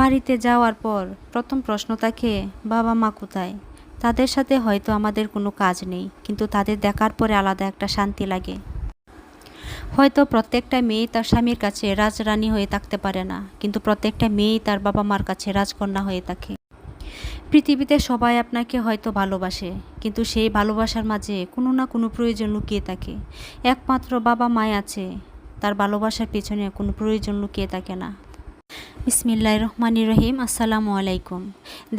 বাড়িতে যাওয়ার পর প্রথম প্রশ্ন থাকে বাবা মা কোথায়? তাদের সাথে হয়তো আমাদের কোনো কাজ নেই, কিন্তু তাদের দেখার পরে আলাদা একটা শান্তি লাগে। হয়তো প্রত্যেকটা মেয়ে তার স্বামীর কাছে রাজরানী হয়ে থাকতে পারে না, কিন্তু প্রত্যেকটা মেয়েই তার বাবা মার কাছে রাজকন্যা হয়ে থাকে। পৃথিবীতে সবাই আপনাকে হয়তো ভালোবাসে, কিন্তু সেই ভালোবাসার মাঝে কোনো না কোনো প্রয়োজন লুকিয়ে থাকে। একমাত্র বাবা মায় আছে, তার ভালোবাসার পেছনে কোনো প্রয়োজন লুকিয়ে থাকে না। বিসমিল্লাহ রহমানির রহিম, আসসালামু আলাইকুম।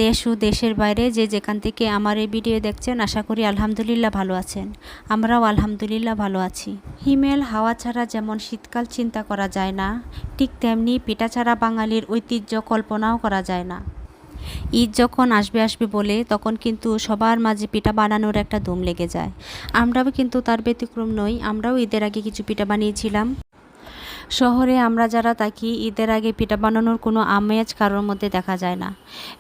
দেশ ও দেশের বাইরে যে যেখান থেকে আমার এই ভিডিও দেখছেন, আশা করি আলহামদুলিল্লাহ ভালো আছেন। আমরাও আলহামদুলিল্লাহ ভালো আছি। হিমেল হাওয়া ছাড়া যেমন শীতকাল চিন্তা করা যায় না, ঠিক তেমনি পিঠা ছাড়া বাঙালির ঐতিহ্য কল্পনাও করা যায় না। ঈদ যখন আসবে আসবে বলে তখন কিন্তু সবার মাঝে পিঠা বানানোর একটা দম লেগে যায়। আমরাও কিন্তু তার ব্যতিক্রম নই, আমরাও ঈদের আগে কিছু পিঠা বানিয়েছিলাম। শহরে আমরা যারা থাকি, ঈদের আগে পিঠা বানানোর কোনো আমেজ কারোর মধ্যে দেখা যায় না।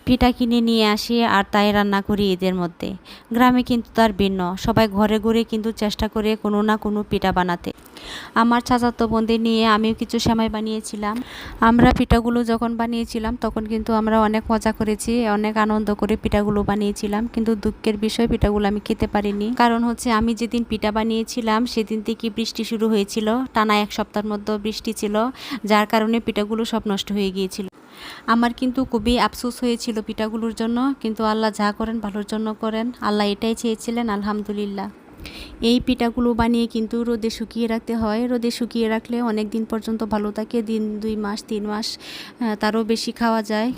পিঠা কিনে নিয়ে আসি আর তাই রান্না করি ঈদের মধ্যে। গ্রামে কিন্তু তার ভিন্ন, সবাই ঘরে ঘরে কিন্তু চেষ্টা করে কোনো না কোনো পিঠা বানাতে। আমার চাচাতো বোনদের নিয়ে আমিও কিছু সেমাই বানিয়েছিলাম। আমরা পিঠাগুলো যখন বানিয়েছিলাম, তখন কিন্তু আমরা অনেক মজা করেছি, অনেক আনন্দ করে পিঠাগুলো বানিয়েছিলাম। কিন্তু দুঃখের বিষয়, পিঠাগুলো আমি খেতে পারিনি। কারণ হচ্ছে আমি যেদিন পিঠা বানিয়েছিলাম, সেদিন থেকে বৃষ্টি শুরু হয়েছিল। টানা এক সপ্তাহের মধ্যে বৃষ্টি ছিল, যার কারণে পিঠাগুলো সব নষ্ট হয়ে গিয়েছিল। আমার কিন্তু খুবই আফসোস হয়েছিল পিঠাগুলোর জন্য। কিন্তু আল্লাহ যা করেন, ভালোর জন্য করেন। আল্লাহ এটাই চেয়েছিলেন, আলহামদুলিল্লাহ। এই পিঠাগুলো বানিয়ে কিন্তু রোদে শুকিয়ে রাখতে হয়। রোদে শুকিয়ে রাখলে অনেক দিন পর্যন্ত ভালো থাকে। দিন, দুই মাস, তিন মাস তারও বেশি খাওয়া যায়।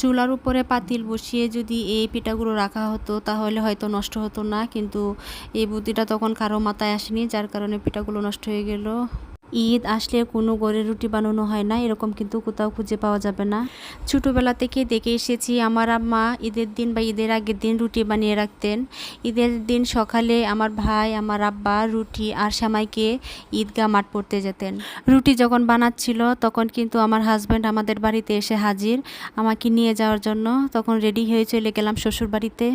চুলার উপরে পাতিল বসিয়ে যদি এই পিঠাগুলো রাখা হতো, তাহলে হয়তো নষ্ট হতো না। কিন্তু এই বুদ্ধিটা তখন কারও মাথায় আসেনি, যার কারণে পিঠাগুলো নষ্ট হয়ে গেল। ঈদ আসলে কোনো গড়ে রুটি বানানো হয় না, এরকম কিন্তু কোথাও খুঁজে পাওয়া যাবে না। ছোটোবেলা থেকে দেখে এসেছি আমার আম্মা ঈদের দিন বা ঈদের আগের দিন রুটি বানিয়ে রাখতেন। ঈদের দিন সকালে আমার ভাই, আমার আব্বা রুটি আর সেমাইকে ঈদগাহ মাঠ পড়তে যেতেন। রুটি যখন বানাচ্ছিল তখন কিন্তু আমার হাজব্যান্ড আমাদের বাড়িতে এসে হাজির। আমাকে নিয়ে যাওয়ার জন্য তখন রেডি হয়ে চলে গেলাম শ্বশুর বাড়িতে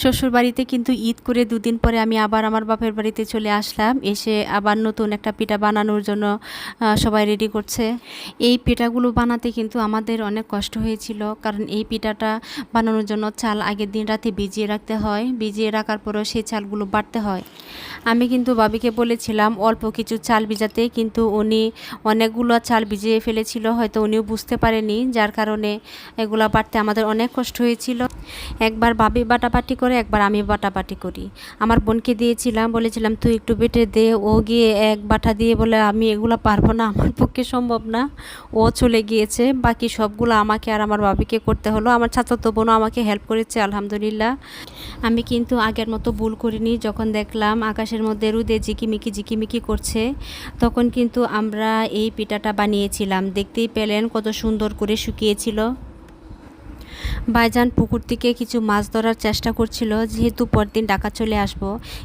শ্বশুর বাড়িতে কিন্তু ঈদ করে দুদিন পরে আমি আবার আমার বাপের বাড়িতে চলে আসলাম। এসে আবার নতুন একটা পিঠা বানানোর জন্য সবাই রেডি করছে। এই পিঠাগুলো বানাতে কিন্তু আমাদের অনেক কষ্ট হয়েছিল, কারণ এই পিঠাটা বানানোর জন্য চাল আগের দিন রাতে ভিজিয়ে রাখতে হয়। ভিজিয়ে রাখার পরেও সেই চালগুলো বাড়তে হয়। আমি কিন্তু বাবিকে বলেছিলাম, অল্প কিছু চাল ভিজাতে, কিন্তু উনি অনেকগুলো চাল ভিজিয়ে ফেলেছিল, হয়তো উনিও বুঝতে পারেনি, যার কারণে এগুলো বাটতে আমাদের অনেক কষ্ট হয়েছিল। একবার বাবি বাটাবাটি করে, একবার আমি বাটাবাটি করি। আমার বোনকে দিয়েছিলাম, বলেছিলাম, তুই একটু বেটে দে। ও গিয়ে এক বাটা দিয়ে বলে, আমি এগুলো পারব না, আমার পক্ষে সম্ভব না। ও চলে গিয়েছে। বাকি সবগুলো আমাকে আর আমার বাবিকে করতে হলো। আমার ছাত্রতো বোনও আমাকে হেল্প করেছে, আলহামদুলিল্লাহ। আমি কিন্তু আগের মতো ভুল করিনি। যখন দেখলাম আকাশের মধ্যে রুদে জিকিমিকি জিকিমিকি করছে, তখন কিন্তু আমরা এই পিঠাটা বানিয়েছিলাম। দেখতেই পেলেন কত সুন্দর করে শুকিয়েছিল। বাইজান পুকুর থেকে কিছু মাছ ধরার চেষ্টা করছিল, যেহেতু পরদিন ঢাকা চলে আসব,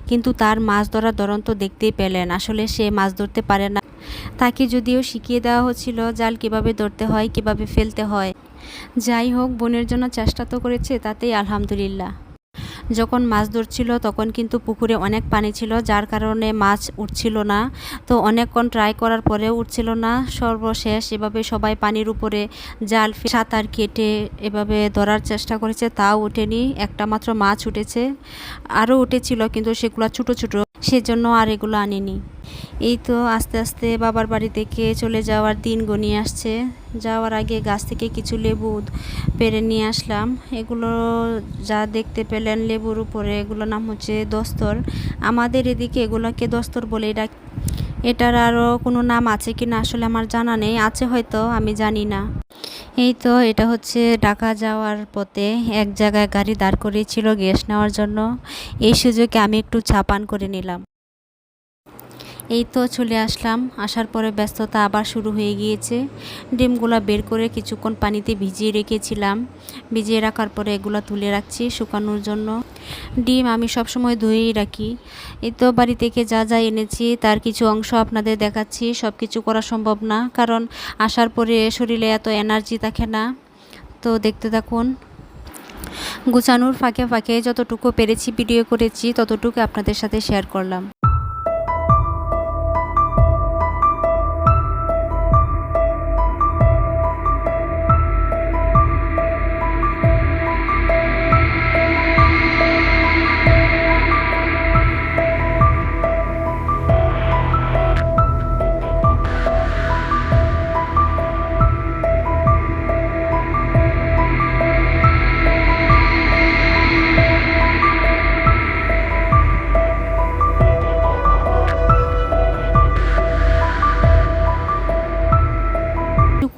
কিন্তু তার মাছ ধরার ধরন তো দেখতেই পেলেন। আসলে সে মাছ ধরতে পারে না। তাকে যদিও শিখিয়ে দেওয়া হচ্ছিল, জাল কীভাবে ধরতে হয়, কীভাবে ফেলতে হয়। যাই হোক, বোনের জন্য চেষ্টা তো করেছে, তাতেই আলহামদুলিল্লাহ। যখন মাছ ধরছিল, তখন কিন্তু পুকুরে অনেক পানি ছিল, যার কারণে মাছ উঠছিল না। তো অনেকক্ষণ ট্রাই করার পরেও উঠছিল না। সর্বশেষ এভাবে সবাই পানির উপরে জাল সাঁতার কেটে এভাবে ধরার চেষ্টা করেছে, তাও উঠেনি একটা মাত্র মাছ উঠেছে। আরও উঠেছিল, কিন্তু সেগুলো ছোটো ছোটো, সেজন্য আর এগুলো আনিনি। এই তো আস্তে আস্তে বাবার বাড়ি থেকে চলে যাওয়ার দিন গনিয়ে আসছে। যাওয়ার আগে গাছ থেকে কিছু লেবু পেরে নিয়ে আসলাম। এগুলো যা দেখতে পেলেন লেবুর উপরে এগুলো নাম হচ্ছে দস্তর। আমাদের এদিকে এগুলোকে দস্তর বলে ডাক, এটার আরও কোনো নাম আছে কি না আসলে আমার জানা নেই, আছে হয়তো, আমি জানি না। এই তো এটা হচ্ছে ঢাকা যাওয়ার পথে এক জায়গায় গাড়ি দাঁড় করিয়েছিল গ্যাস নেওয়ার জন্য। এই সুযোগে আমি একটু ছাপান করে নিলাম। এই তো চলে আসলাম। আসার পরে ব্যস্ততা আবার শুরু হয়ে গিয়েছে। ডিমগুলো বের করে কিছুক্ষণ পানিতে ভিজিয়ে রেখেছিলাম। ভিজিয়ে রাখার পরে এগুলো তুলে রাখছি শুকানোর জন্য। ডিম আমি সবসময় ধুয়েই রাখি। এই তো বাড়ি থেকে যা যা এনেছি, তার কিছু অংশ আপনাদের দেখাচ্ছি। সব কিছু করা সম্ভব না, কারণ আসার পরে শরীরে এত এনার্জি থাকে না। তো দেখতে থাকুন। গুছানোর ফাঁকে ফাঁকে যতটুকু পেরেছি, ভিডিও করেছি, ততটুকু আপনাদের সাথে শেয়ার করলাম।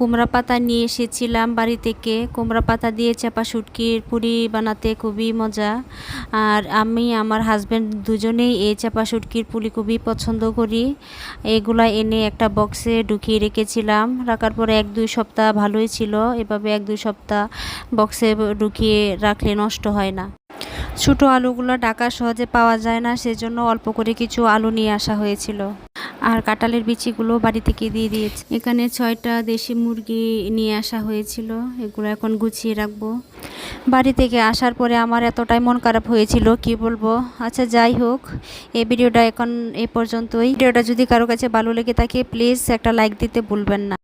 কুমড়া পাতা নিয়ে এসেছিলাম বাড়ি থেকে। কুমড়া পাতা দিয়ে চাপা শুটকির পুরি বানাতে খুবই মজা। আর আমি, আমার হাজব্যান্ড দুজনেই এই চাপা শুটকির পুলি খুবই পছন্দ করি। এগুলা এনে একটা বক্সে ঢুকিয়ে রেখেছিলাম। রাখার পরে এক দুই সপ্তাহ ভালোই ছিল। এভাবে এক দুই সপ্তাহ বক্সে ঢুকিয়ে রাখলে নষ্ট হয় না। ছোটো আলুগুলো ঢাকা সহজে পাওয়া যায় না, সেজন্য অল্প করে কিছু আলু নিয়ে আসা হয়েছিল। আর কাঁঠালের বিচিগুলো বাড়ি থেকে দিয়ে দিয়েছি। এখানে ছয়টা দেশি মুরগি নিয়ে আসা হয়েছিল, এগুলো এখন গুছিয়ে রাখব। বাড়ি থেকে আসার পরে আমার এতটাই মন খারাপ হয়েছিল, কি বলব? আচ্ছা যাই হোক, এই ভিডিওটা এখন এ পর্যন্তই। ভিডিওটা যদি কারও কাছে ভালো লেগে থাকে প্লিজ একটা লাইক দিতে ভুলবেন না।